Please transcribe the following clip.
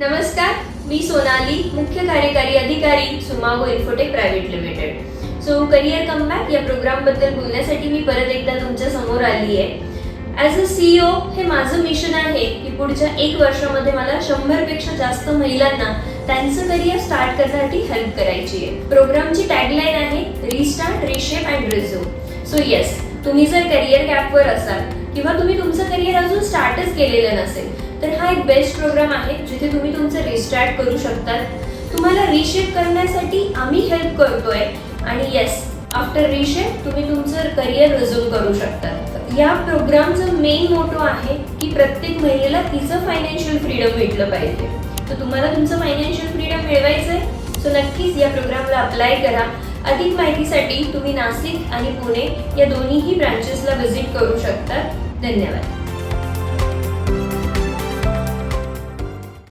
नमस्कार मी सोनाली मुख्य कार्यकारी अधिकारी Sumago Infotech private limited. So career comeback या प्रोग्रामबद्दल बोलण्यासाठी मी परत एकदा तुमच्यासमोर आली आहे ॲज अ सीईओ हे माझं मिशन आहे की पुढच्या एक वर्षामध्ये मला शंभरपेक्षा जास्त महिलांना त्यांचं करिअर स्टार्ट करण्यासाठी हेल्प करायची आहे. प्रोग्रामची टॅगलाईन आहे restart reshape and resume so yes तुम्ही जर करिअर गॅपवर असाल किंवा तुम्ही तुमचं करिअर अजून स्टार्टच केलेलं नसेल तर हा एक बेस्ट प्रोग्राम आहे जिथे तुम्ही तुमचं रिस्टार्ट करू शकतात. तुम्हाला रिशेप करण्यासाठी आम्ही हेल्प करतोय. आणि येस आफ्टर रिशेप तुम्ही तुमचं करिअर रिझ्यूम करू शकतात या प्रोग्रामचं मेन मोटो आहे की प्रत्येक महिलेला तिचं फायनान्शियल फ्रीडम भेटलं पाहिजे. तर तुम्हाला तुमचं फायनान्शियल फ्रीडम मिळवायचं आहे सो नक्कीच या प्रोग्रामला अप्लाय करा. अधिक माहितीसाठी तुम्ही नाशिक आणि पुणे या दोन्हीही ब्रांचेसला व्हिजिट करू शकता. धन्यवाद.